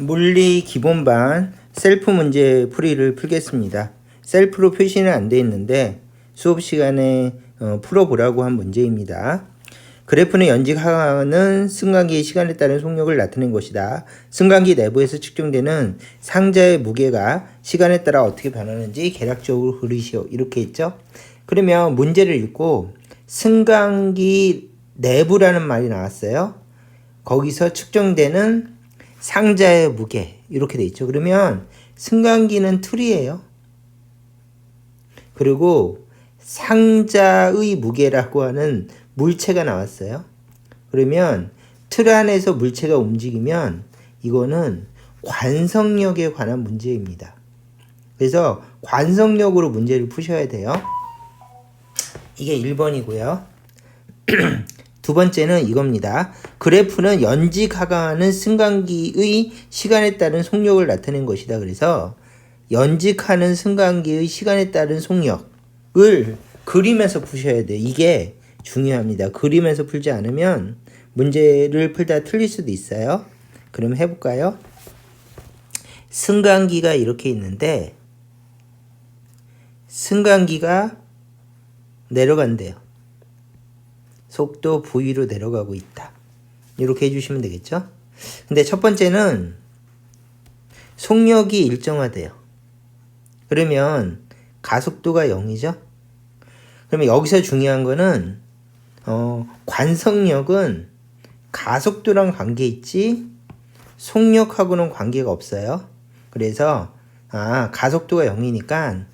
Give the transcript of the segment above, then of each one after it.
물리 기본반 셀프 문제 풀이를 풀겠습니다. 셀프로 표시는 안 돼 있는데 수업 시간에 어, 풀어보라고 한 문제입니다. 그래프는 연직 하는 승강기의 시간에 따른 속력을 나타낸 것이다. 승강기 내부에서 측정되는 상자의 무게가 시간에 따라 어떻게 변하는지 계략적으로 그리시오. 이렇게 있죠. 그러면 문제를 읽고 승강기 내부라는 말이 나왔어요. 거기서 측정되는 상자의 무게 이렇게 돼 있죠. 그러면 승강기는 틀이에요. 그리고 상자의 무게라고 하는 물체가 나왔어요. 그러면 틀 안에서 물체가 움직이면 이거는 관성력에 관한 문제입니다. 그래서 관성력으로 문제를 푸셔야 돼요. 이게 1번이고요. 두 번째는 이겁니다. 그래프는 연직하가는 승강기의 시간에 따른 속력을 나타낸 것이다. 그래서 연직하는 승강기의 시간에 따른 속력을 그리면서 푸셔야 돼요. 이게 중요합니다. 그리면서 풀지 않으면 문제를 풀다 틀릴 수도 있어요. 그럼 해볼까요? 승강기가 이렇게 있는데 승강기가 내려간대요. 속도 V로 내려가고 있다. 이렇게 해주시면 되겠죠? 근데 첫 번째는 속력이 일정하대요. 그러면 가속도가 0이죠? 그러면 여기서 중요한 거는 어, 관성력은 가속도랑 관계 있지 속력하고는 관계가 없어요. 그래서 아 가속도가 0이니까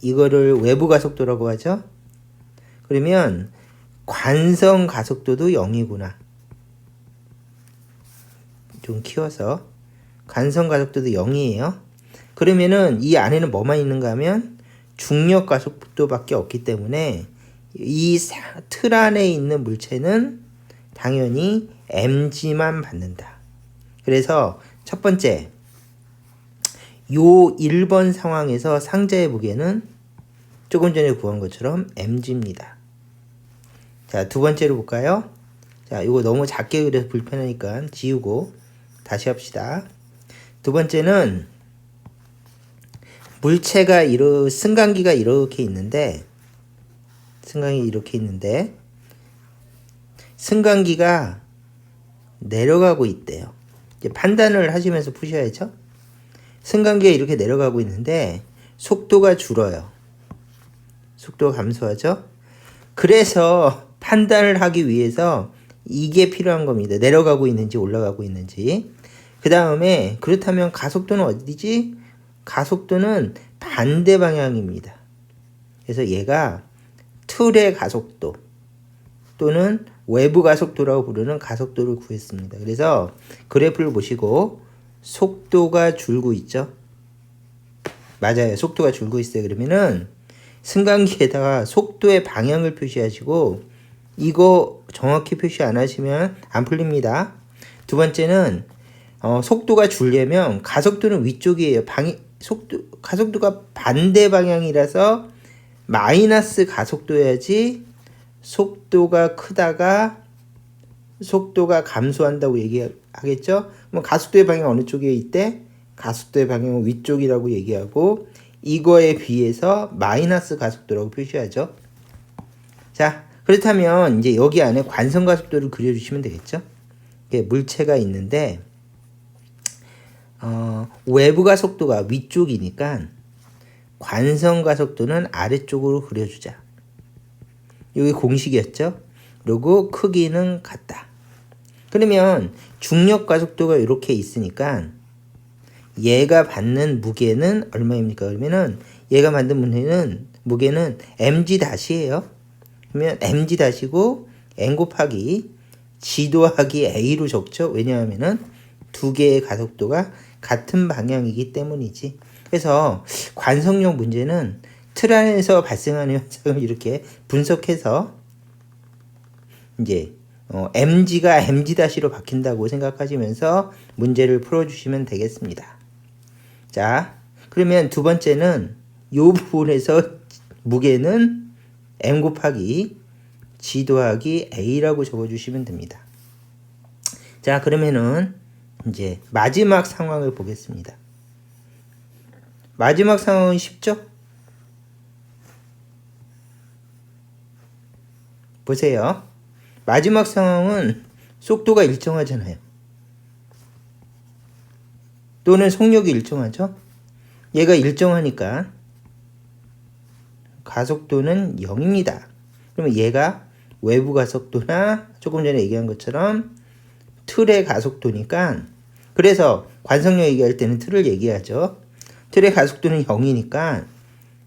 이거를 외부 가속도라고 하죠. 그러면 관성 가속도도 0이구나. 좀 키워서 관성 가속도도 0이에요. 그러면은 이 안에는 뭐만 있는가 하면 중력 가속도밖에 없기 때문에 이 틀 안에 있는 물체는 당연히 mg만 받는다. 그래서 첫 번째 요 1번 상황에서 상자의 무게는 조금 전에 구한 것처럼 mg입니다. 자, 두 번째로 볼까요? 자, 이거 너무 작게 그려서 불편하니까 지우고 다시 합시다. 두 번째는 물체가 이러 승강기가 이렇게 있는데 승강기 이렇게 있는데 승강기가 내려가고 있대요. 판단을 하시면서 푸셔야죠. 승강기가 이렇게 내려가고 있는데 속도가 줄어요. 속도가 감소하죠. 그래서 판단을 하기 위해서 이게 필요한 겁니다. 내려가고 있는지 올라가고 있는지. 그 다음에 그렇다면 가속도는 어디지? 가속도는 반대 방향입니다. 그래서 얘가 틀의 가속도 또는 외부 가속도라고 부르는 가속도를 구했습니다. 그래서 그래프를 보시고 속도가 줄고 있죠. 맞아요. 속도가 줄고 있어요. 그러면은 승강기에다가 속도의 방향을 표시하시고 이거 정확히 표시 안 하시면 안 풀립니다. 두 번째는 어, 속도가 줄려면 가속도는 위쪽이에요. 방이 속도 가속도가 반대 방향이라서 마이너스 가속도야지 속도가 크다가 속도가 감소한다고 얘기하겠죠? 그럼 가속도의 방향 어느 쪽에 있대? 가속도의 방향은 위쪽이라고 얘기하고 이거에 비해서 마이너스 가속도라고 표시하죠. 자, 그렇다면 이제 여기 안에 관성 가속도를 그려주시면 되겠죠. 물체가 있는데 어, 외부 가 속도가 위쪽이니까 관성 가속도는 아래쪽으로 그려주자. 여기 공식이었죠. 그리고 크기는 같다. 그러면 중력 가속도가 이렇게 있으니까 얘가 받는 무게는 얼마입니까? 그러면은 얘가 받는 무게는 무게는 mg 다시예요. 그러면 mg 다시고 n 곱하기 g 도하기 a로 적죠. 왜냐하면은 두 개의 가속도가 같은 방향이기 때문이지. 그래서 관성력 문제는 틀 안에서 발생하는 현상을 이렇게 분석해서 이제 어, mg가 mg-로 바뀐다고 생각하시면서 문제를 풀어주시면 되겠습니다. 자, 그러면 두 번째는 이 부분에서 무게는 m 곱하기 g 더하기 a라고 적어주시면 됩니다. 자, 그러면은 이제 마지막 상황을 보겠습니다. 마지막 상황은 쉽죠? 보세요. 마지막 상황은 속도가 일정하잖아요. 또는 속력이 일정하죠? 얘가 일정하니까 가속도는 0입니다. 그러면 얘가 외부 가속도나 조금 전에 얘기한 것처럼 틀의 가속도니까 그래서 관성력 얘기할 때는 틀을 얘기하죠. 틀의 가속도는 0이니까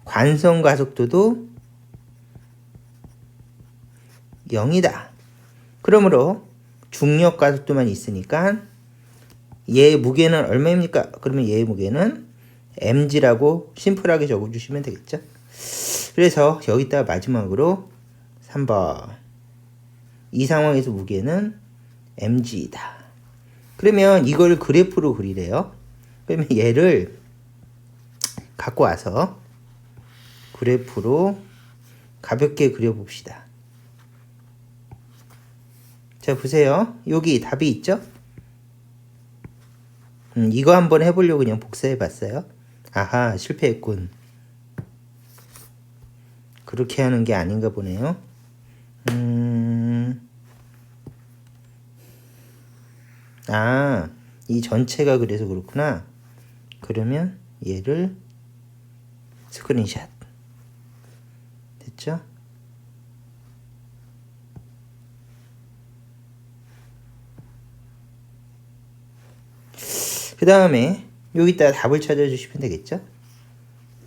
관성 가속도도 0이다. 그러므로 중력 가속도만 있으니까 얘의 무게는 얼마입니까? 그러면 얘의 무게는 mg라고 심플하게 적어주시면 되겠죠. 그래서 여기다가 마지막으로 3번 이 상황에서 무게는 mg이다. 그러면 이걸 그래프로 그리래요. 그러면 얘를 갖고 와서 그래프로 가볍게 그려봅시다. 자 보세요. 여기 답이 있죠? 음, 이거 한번 해보려고 그냥 복사해 봤어요. 아하 실패했군. 그렇게 하는 게 아닌가 보네요. 음, 아, 이 전체가 그래서 그렇구나. 그러면 얘를 스크린샷. 됐죠? 그 다음에 여기다 답을 찾아주시면 되겠죠?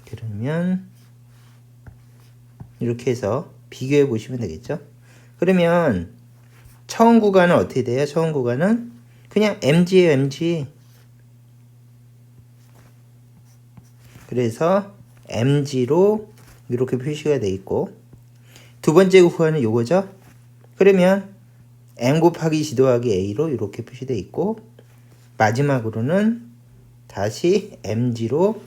그러면 이렇게 해서 비교해 보시면 되겠죠? 그러면 처음 구간은 어떻게 돼요? 처음 구간은 그냥 mg예요, mg. 그래서 mg로 이렇게 표시가 돼 있고 두 번째 구간은 요거죠? 그러면 m 곱하기 지도하기 a로 이렇게 표시돼 있고 마지막으로는 다시 mg로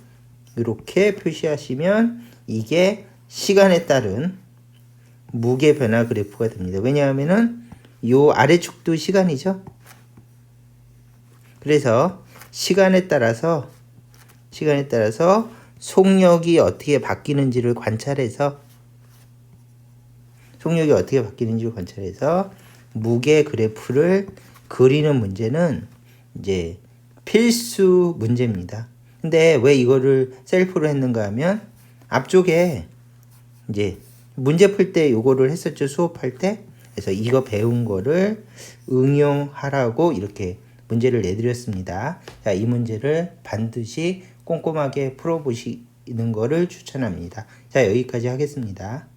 이렇게 표시하시면 이게 시간에 따른 무게 변화 그래프가 됩니다. 왜냐하면은 요 아래축도 시간이죠. 그래서 시간에 따라서 시간에 따라서 속력이 어떻게 바뀌는지를 관찰해서 속력이 어떻게 바뀌는지를 관찰해서 무게 그래프를 그리는 문제는 이제 필수 문제입니다. 근데 왜 이거를 셀프로 했는가 하면 앞쪽에 이제 문제 풀 때 요거를 했었죠. 수업할 때. 그래서 이거 배운 거를 응용하라고 이렇게 문제를 내드렸습니다. 자, 이 문제를 반드시 꼼꼼하게 풀어보시는 거를 추천합니다. 자, 여기까지 하겠습니다.